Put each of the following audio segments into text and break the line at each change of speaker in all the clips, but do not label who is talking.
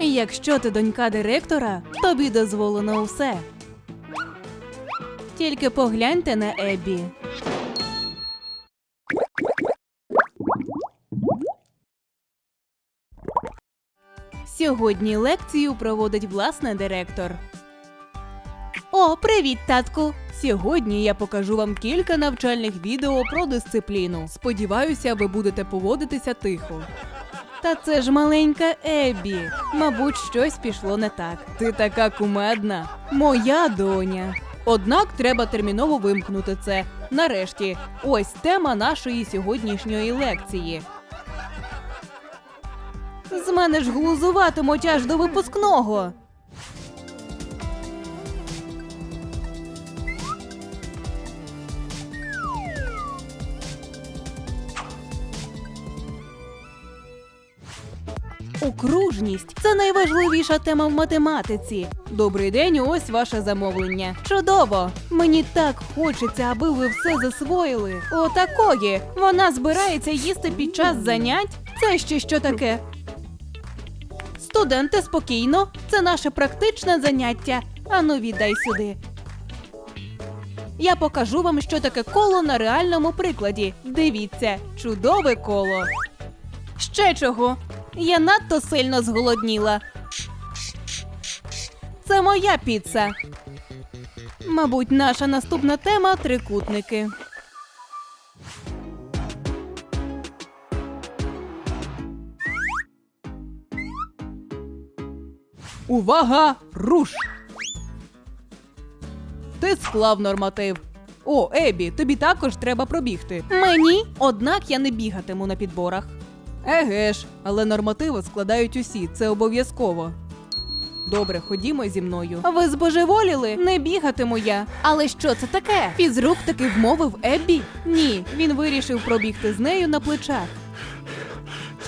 Якщо ти донька директора, тобі дозволено усе. Тільки погляньте на Еббі. Сьогодні лекцію проводить власне директор. О, привіт, татку! Сьогодні я покажу вам кілька навчальних відео про дисципліну. Сподіваюся, ви будете поводитися тихо. Та це ж маленька Еббі. Мабуть, щось пішло не так. Ти така кумедна, моя доня. Однак треба терміново вимкнути це. Нарешті, ось тема нашої сьогоднішньої лекції. З мене ж глузуватимуть аж до випускного. Окружність це найважливіша тема в математиці. Добрий день, ось ваше замовлення. Чудово! Мені так хочеться, аби ви все засвоїли. Отакої. Вона збирається їсти під час занять. Це ще що таке? Студенти, спокійно, це наше практичне заняття. Ану, віддай сюди. Я покажу вам, що таке коло на реальному прикладі. Дивіться, чудове коло. Ще чого? Я надто сильно зголодніла. Це моя піца. Мабуть, наша наступна тема трикутники. Увага! Руш! Ти склав норматив. О, Ебі, тобі також треба пробігти. Мені? Однак я не бігатиму на підборах. Еге ж, але нормативи складають усі, це обов'язково. Добре, ходімо зі мною. Ви збожеволіли? Не бігатиму я. Але що це таке? Фізрук таки вмовив Еббі? Ні, він вирішив пробігти з нею на плечах.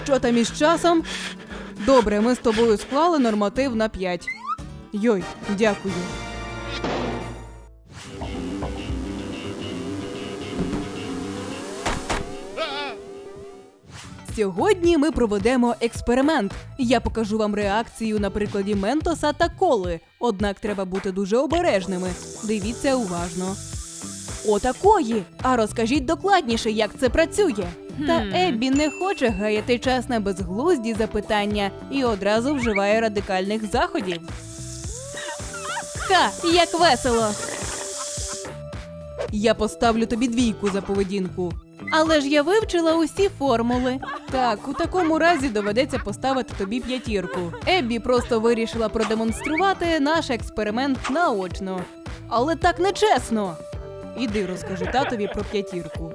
Що там із часом? Добре, ми з тобою склали норматив на 5. Йой, дякую. Сьогодні ми проведемо експеримент. Я покажу вам реакцію на прикладі Ментоса та коли. Однак треба бути дуже обережними. Дивіться уважно. Отакої. А розкажіть докладніше, як це працює. Та Еббі не хоче гаяти час на безглузді запитання і одразу вживає радикальних заходів. Ха, як весело! Я поставлю тобі двійку за поведінку. Але ж я вивчила усі формули. Так, у такому разі доведеться поставити тобі п'ятірку. Еббі просто вирішила продемонструвати наш експеримент наочно. Але так нечесно. Іди розкажи татові про п'ятірку.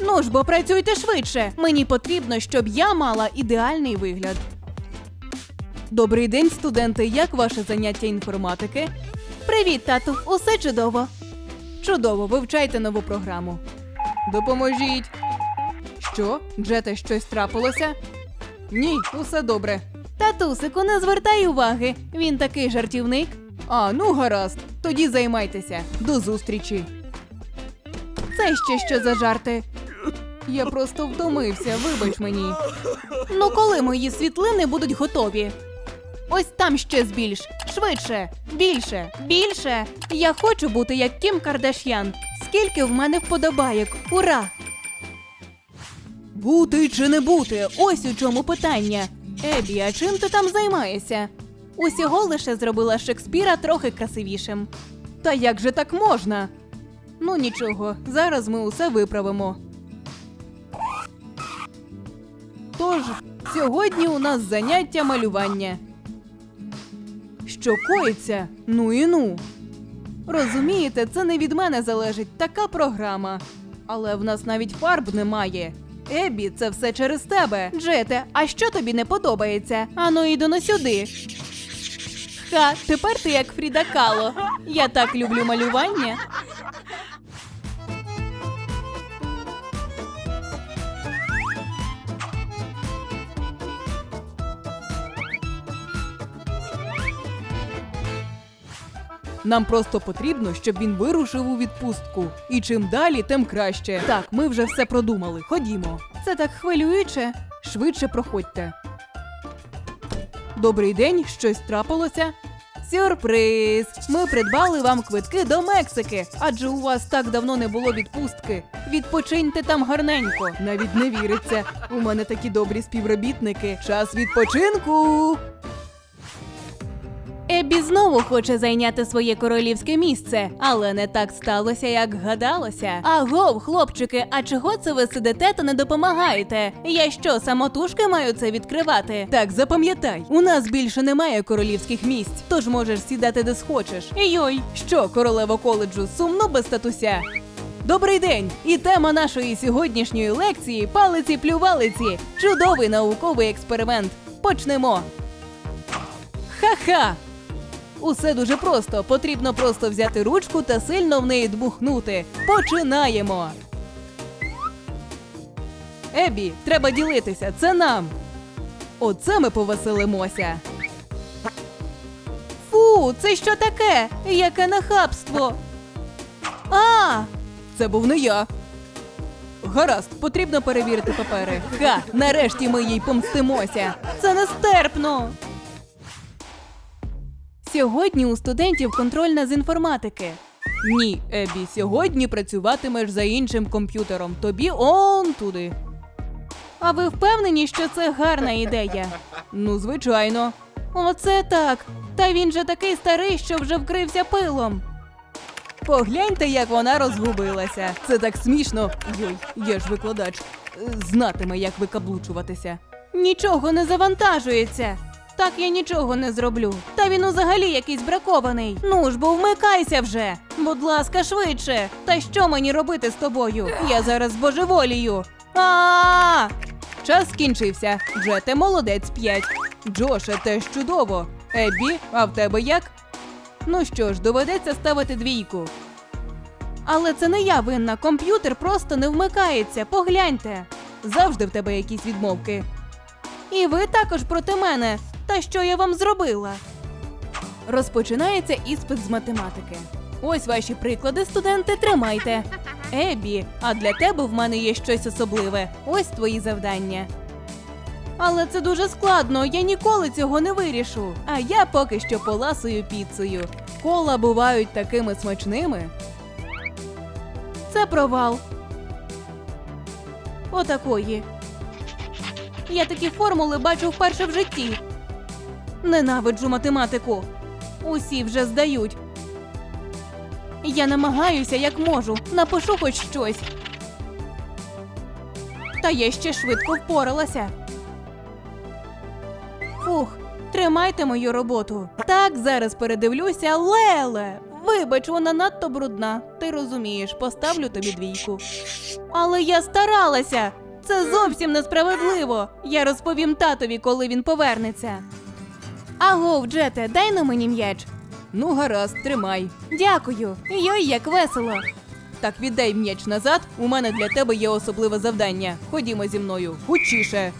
Ну ж бо працюйте швидше. Мені потрібно, щоб я мала ідеальний вигляд. Добрий день, студенти. Як ваше заняття інформатики? Привіт, тату. Усе чудово. Чудово, вивчайте нову програму. Допоможіть. Що? Джете, щось трапилося? Ні, усе добре. Татусику, не звертай уваги. Він такий жартівник. А, ну гаразд. Тоді займайтеся. До зустрічі. Це ще що за жарти? Я просто втомився, вибач мені. Ну, коли мої світлини будуть готові? Ось там ще збільш. Швидше, більше, більше. Я хочу бути як Кім Кардаш'ян. Скільки в мене вподобайок. Ура! Бути чи не бути? Ось у чому питання. Ебі, а чим ти там займаєшся? Усього лише зробила Шекспіра трохи красивішим. Та як же так можна? Ну нічого, зараз ми усе виправимо. Тож, сьогодні у нас заняття малювання. Що коїться? Ну і ну. Розумієте, це не від мене залежить така програма. Але в нас навіть фарб немає. Ебі, це все через тебе. Джете, а що тобі не подобається? Ану, іду на сюди. Ха, тепер ти як Фріда Кало. Я так люблю малювання. Нам просто потрібно, щоб він вирушив у відпустку. І чим далі, тим краще. Так, ми вже все продумали. Ходімо. Це так хвилююче. Швидше проходьте. Добрий день, щось трапилося? Сюрприз! Ми придбали вам квитки до Мексики, адже у вас так давно не було відпустки. Відпочиньте там гарненько. Навіть не віриться. У мене такі добрі співробітники. Час відпочинку. Ебі знову хоче зайняти своє королівське місце, але не так сталося, як гадалося. Агов, хлопчики, а чого це ви сидите та не допомагаєте? Я що, самотужки маю це відкривати? Так, запам'ятай, у нас більше немає королівських місць, тож можеш сідати де схочеш. Йой, що, королева коледжу, сумно без статуся? Добрий день! І тема нашої сьогоднішньої лекції палиці плювалиці. Чудовий науковий експеримент. Почнемо. Ха-ха! Усе дуже просто. Потрібно просто взяти ручку та сильно в неї дмухнути. Починаємо. Ебі, треба ділитися. Це нам. Оце ми повеселимося. Фу, це що таке? Яке нахабство. А! Це був не я. Гаразд, потрібно перевірити папери. Ха, нарешті ми їй помстимося. Це нестерпно. Сьогодні у студентів контрольна з інформатики. Ні, Ебі, сьогодні працюватимеш за іншим комп'ютером. Тобі он туди. А ви впевнені, що це гарна ідея? Ну, звичайно. Оце так. Та він же такий старий, що вже вкрився пилом. Погляньте, як вона розгубилася. Це так смішно. Йой, я ж викладач. Е, Знатиме, як викаблучуватися. Нічого не завантажується. Так я нічого не зроблю. Та він взагалі якийсь бракований. Ну ж, бо вмикайся вже. Будь ласка, швидше. Та що мені робити з тобою? Я зараз божеволію. А! Час скінчився. Джете молодець 5. Джоше, теж чудово. Еббі, а в тебе як? Ну що ж, доведеться ставити двійку. Але це не я винна, комп'ютер просто не вмикається. Погляньте. Завжди в тебе якісь відмовки. І ви також проти мене. Та що я вам зробила? Розпочинається іспит з математики. Ось ваші приклади, студенти, тримайте. Ебі, а для тебе в мене є щось особливе. Ось твої завдання. Але це дуже складно, я ніколи цього не вирішу. А я поки що поласую піцею. Кола бувають такими смачними. Це провал. Отакої. Я такі формули бачу вперше в житті. Ненавиджу математику. Усі вже здають. Я намагаюся як можу, напишу хоч щось. Та я ще швидко впоралася. Фух, тримайте мою роботу. Так, зараз передивлюся, Леле. Вибач, вона надто брудна. Ти розумієш, поставлю тобі двійку. Але я старалася. Це зовсім несправедливо. Я розповім татові, коли він повернеться. Агов, Джете, дай на мені м'яч. Ну, гаразд, тримай. Дякую. Йой, як весело. Так віддай м'яч назад. У мене для тебе є особливе завдання. Ходімо зі мною. Хучіше.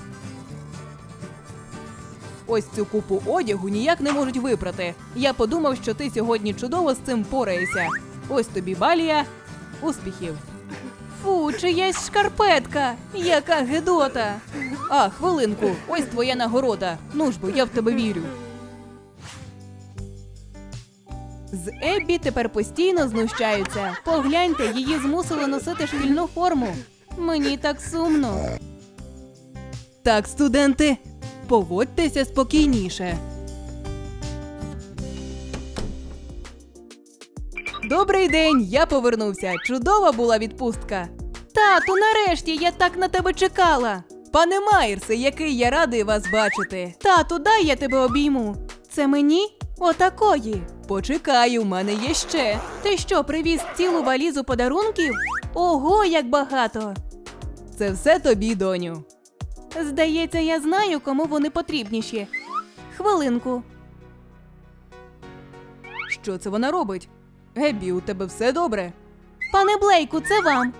Ось цю купу одягу ніяк не можуть випрати. Я подумав, що ти сьогодні чудово з цим пораєшся. Ось тобі балія. Успіхів. Фу, чиясь шкарпетка. Яка гидота. А, хвилинку, ось твоя нагорода. Ну ж бо я в тебе вірю. З Еббі тепер постійно знущаються. Погляньте, її змусили носити шкільну форму. Мені так сумно. Так, студенти, поводьтеся спокійніше. Добрий день, я повернувся. Чудова була відпустка. Тату, нарешті я так на тебе чекала. Пане Майерсе, який я радий вас бачити. Тату, дай я тебе обійму. Це мені? Отакої. Почекай, у мене є ще. Ти що, привіз цілу валізу подарунків? Ого, як багато. Це все тобі, доню. Здається, я знаю, кому вони потрібніші. Хвилинку. Що це вона робить? Ебі, у тебе все добре? Пане Блейку, це вам.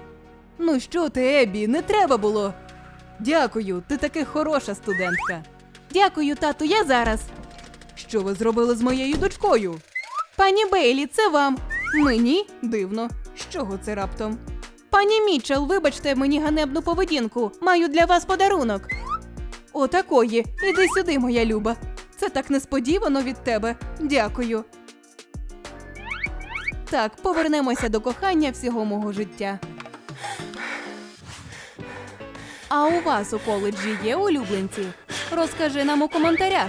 Ну що ти, Ебі, не треба було. Дякую, ти таки хороша студентка. Дякую, тату, я зараз. Що ви зробили з моєю дочкою? Пані Бейлі, це вам. Мені дивно. З чого це раптом? Пані Мітчелл, вибачте мені ганебну поведінку. Маю для вас подарунок. Отакої. Іди сюди, моя люба. Це так несподівано від тебе. Дякую. Так, повернемося до кохання всього мого життя. А у вас у коледжі є улюбленці? Розкажи нам у коментарях.